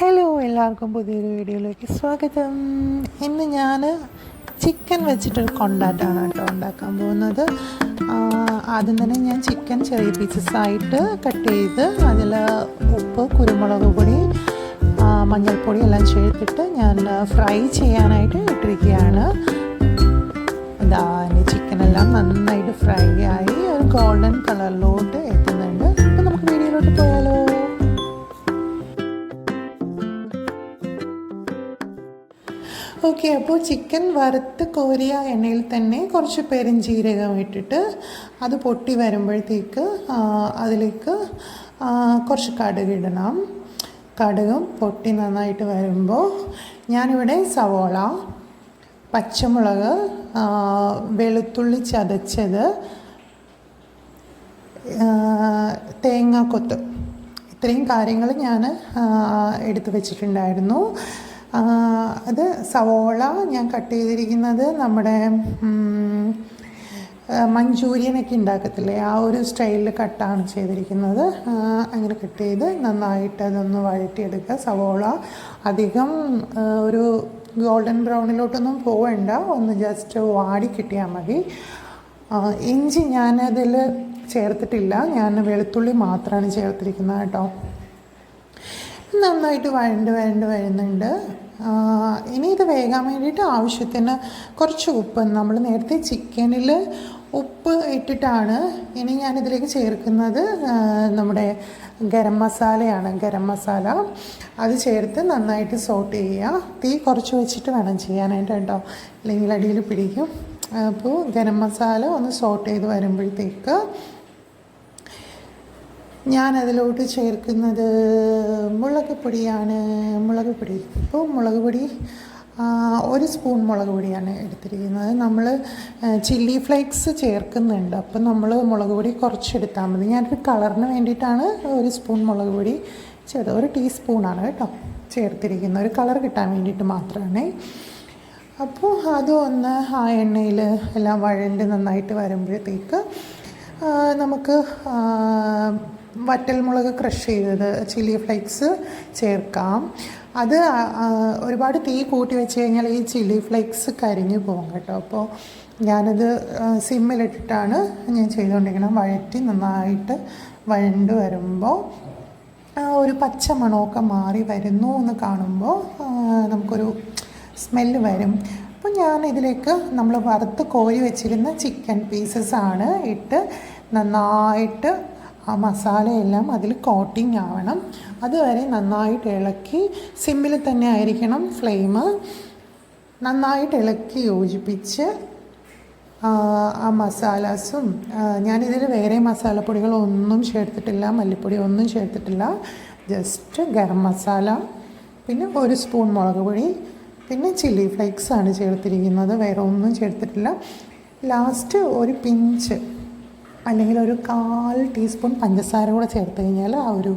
Hello എല്ലാവർക്കും പുതിയൊരു വീഡിയോയിലേക്ക് സ്വാഗതം. ഇന്ന് ഞാൻ ചിക്കൻ വെച്ചിട്ടൊരു കൊണ്ടാട്ടാണ് കേട്ടോ ഉണ്ടാക്കാൻ പോകുന്നത്. ആദ്യം തന്നെ ഞാൻ ചിക്കൻ ചെറിയ പീസസ് ആയിട്ട് കട്ട് ചെയ്ത് അതിൽ ഉപ്പ് കുരുമുളക് പൊടി മഞ്ഞൾപ്പൊടി എല്ലാം ചേർത്തിട്ട് ഞാൻ ഫ്രൈ ചെയ്യാനായിട്ട് ഇട്ടിരിക്കുകയാണ്. ഇതാ എന്റെ ചിക്കനെല്ലാം നന്നായിട്ട് ഫ്രൈ ആയി. ഒരു ഗോൾഡൻ കളറിലോട്ട് എത്തുന്നുണ്ട്. അപ്പോൾ നമുക്ക് വീഡിയോയിലോട്ട് പോയാലോ? ഓക്കെ അപ്പോൾ ചിക്കൻ വറുത്ത് കോരിയ എണ്ണയിൽ തന്നെ കുറച്ച് പെരുംജീരകം ഇട്ടിട്ട് അത് പൊട്ടി വരുമ്പോഴത്തേക്ക് അതിലേക്ക് കുറച്ച് കടുക് ഇടണം. കടുകും പൊട്ടി നന്നായിട്ട് വരുമ്പോൾ ഞാനിവിടെ സവോള പച്ചമുളക് വെളുത്തുള്ളി ചതച്ചത് തേങ്ങാക്കൊത്ത്. ഇത്രയും കാര്യങ്ങൾ ഞാൻ എടുത്തു വെച്ചിട്ടുണ്ടായിരുന്നു. അത് സവോള ഞാൻ കട്ട് ചെയ്തിരിക്കുന്നത് നമ്മുടെ മഞ്ചൂരിയനൊക്കെ ഉണ്ടാക്കത്തില്ലേ? ആ ഒരു സ്റ്റൈലിൽ കട്ടാണ് ചെയ്തിരിക്കുന്നത്. അങ്ങനെ കട്ട് ചെയ്ത് നന്നായിട്ട് അതൊന്ന് വഴറ്റിയെടുക്കുക. സവോള അധികം ഒരു ഗോൾഡൻ ബ്രൗണിലോട്ടൊന്നും പോവേണ്ട. ഒന്ന് ജസ്റ്റ് വാടി കിട്ടിയാൽ മതി. ഇഞ്ചി ഞാനതിൽ ചേർത്തിട്ടില്ല. ഞാൻ വെളുത്തുള്ളി മാത്രമാണ് ചേർത്തിരിക്കുന്നത് കേട്ടോ. നന്നായിട്ട് വഴണ്ട് വഴണ്ട് വരുന്നുണ്ട്. ഇനി ഇത് വേകാൻ വേണ്ടിയിട്ട് ആവശ്യത്തിന് കുറച്ച് ഉപ്പ് നമ്മൾ നേരത്തെ ചിക്കനിൽ ഉപ്പ് ഇട്ടിട്ടാണ് ഇനി ഞാനിതിലേക്ക് ചേർക്കുന്നത് നമ്മുടെ ഗരം മസാലയാണ് ഗരം മസാല. അത് ചേർത്ത് നന്നായിട്ട് സോട്ട് ചെയ്യുക. തീ കുറച്ച് വെച്ചിട്ട് വേണം ചെയ്യാനായിട്ട് കേട്ടോ. അല്ലെങ്കിൽ അടിയിൽ പിടിക്കും. അപ്പോൾ ഗരം മസാല ഒന്ന് സോട്ട് ചെയ്ത് വരുമ്പോഴത്തേക്ക് ഞാൻ അതിലോട്ട് ചേർക്കുന്നത് മുളക് പൊടിയാണ്. മുളക് പൊടി. ഇപ്പോൾ മുളക് പൊടി ഒരു സ്പൂൺ മുളക് പൊടിയാണ് എടുത്തിരിക്കുന്നത്. നമ്മൾ ചില്ലി ഫ്ലേക്സ് ചേർക്കുന്നുണ്ട്. അപ്പം നമ്മൾ മുളക് പൊടി കുറച്ചെടുത്താൽ മതി. ഞാനൊരു കളറിന് വേണ്ടിയിട്ടാണ് ഒരു സ്പൂൺ മുളക് പൊടി ചേർത്ത് ഒരു ടീസ്പൂണാണ് കേട്ടോ ചേർത്തിരിക്കുന്നത്. ഒരു കളർ കിട്ടാൻ വേണ്ടിയിട്ട് മാത്രമാണ് അപ്പോൾ അതും ഒന്ന് ആ എണ്ണയിൽ എല്ലാം വഴണ്ട് നന്നായിട്ട് വരുമ്പോഴത്തേക്ക് നമുക്ക് വറ്റൽമുളക് ക്രഷ് ചെയ്തത് ചില്ലി ഫ്ലേക്സ് ചേർക്കാം. അത് ഒരുപാട് തീ കൂട്ടി വെച്ച് കഴിഞ്ഞാൽ ഈ ചില്ലി ഫ്ലേക്സ് കരിഞ്ഞു പോകും കേട്ടോ. അപ്പോൾ ഞാനത് സിമ്മിലിട്ടിട്ടാണ് ഞാൻ ചെയ്തുകൊണ്ടിരിക്കുന്നത്. വഴറ്റി നന്നായിട്ട് വഴണ്ട് വരുമ്പോൾ ഒരു പച്ച മണമൊക്കെ മാറി വരുന്നു എന്ന് കാണുമ്പോൾ നമുക്കൊരു സ്മെല്ല് വരും. അപ്പോൾ ഞാൻ ഇതിലേക്ക് നമ്മൾ വറുത്ത് കോരി വെച്ചിരുന്ന ചിക്കൻ പീസസ് ആണ് ഇട്ട് നന്നായിട്ട് ആ മസാലയെല്ലാം അതിൽ കോട്ടിങ് ആവണം. അതുവരെ നന്നായിട്ട് ഇളക്കി സിമ്മിൽ തന്നെ ആയിരിക്കണം ഫ്ലെയിം നന്നായിട്ട് ഇളക്കി യോജിപ്പിച്ച് ആ, മസാലാസും ഞാനിതിൽ വേറെ മസാലപ്പൊടികളൊന്നും ചേർത്തിട്ടില്ല മല്ലിപ്പൊടി ഒന്നും ചേർത്തിട്ടില്ല. ജസ്റ്റ് ഗരം മസാല പിന്നെ ഒരു സ്പൂൺ മുളക് പൊടി പിന്നെ ചില്ലി ഫ്ലേക്സ് ആണ് ചേർത്തിരിക്കുന്നത്. വേറെ ഒന്നും ചേർത്തിട്ടില്ല. ലാസ്റ്റ് ഒരു പിഞ്ച് അല്ലെങ്കിൽ ഒരു കാൽ ടീസ്പൂൺ പഞ്ചസാര കൂടെ ചേർത്ത് കഴിഞ്ഞാൽ ആ ഒരു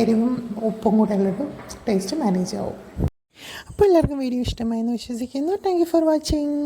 എരിവും ഉപ്പും കൂടെ ഉള്ളൊരു ടേസ്റ്റ് മാനേജ് ആവും. അപ്പോൾ എല്ലാവർക്കും വീഡിയോ ഇഷ്ടമായെന്ന് വിശ്വസിക്കുന്നു. Thank you for watching